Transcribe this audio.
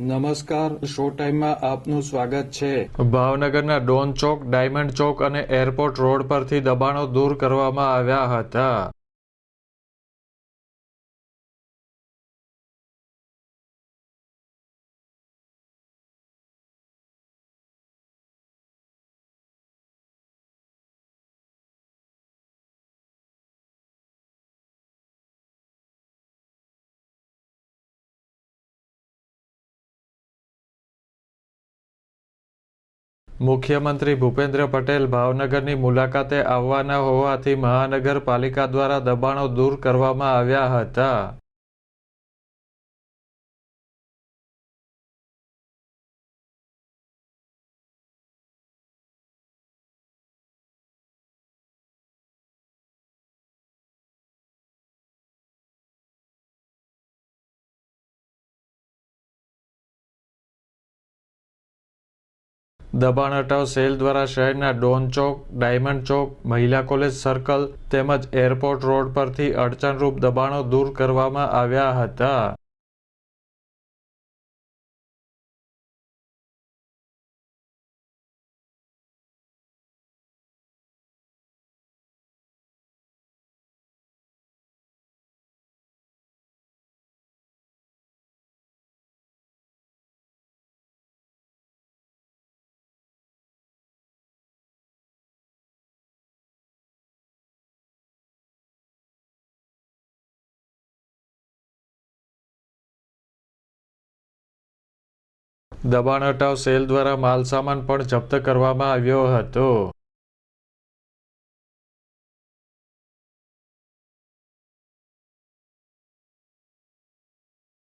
નમસ્કાર, શો ટાઈમમાં આપનું સ્વાગત છે. ભાવનગરના ડોન ચોક, ડાયમંડ ચોક અને એરપોર્ટ રોડ પરથી દબાણો દૂર કરવામાં આવ્યા હતા. મુખ્યમંત્રી ભૂપેન્દ્ર પટેલ ભાવનગરની મુલાકાતે આવવાના હોવાથી મહાનગરપાલિકા દ્વારા દબાણો દૂર કરવામાં આવ્યા હતા. દબાણ હટાવ સેલ દ્વારા શહેરના ડોન ચોક, ડાયમંડ ચોક, મહિલા કોલેજ સર્કલ તેમજ એરપોર્ટ રોડ પરથી અડચણરૂપ દબાણો દૂર કરવામાં આવ્યા હતા. દબાણ હટાવ સેલ દ્વારા માલસામાન પણ જપ્ત કરવામાં આવ્યો હતો.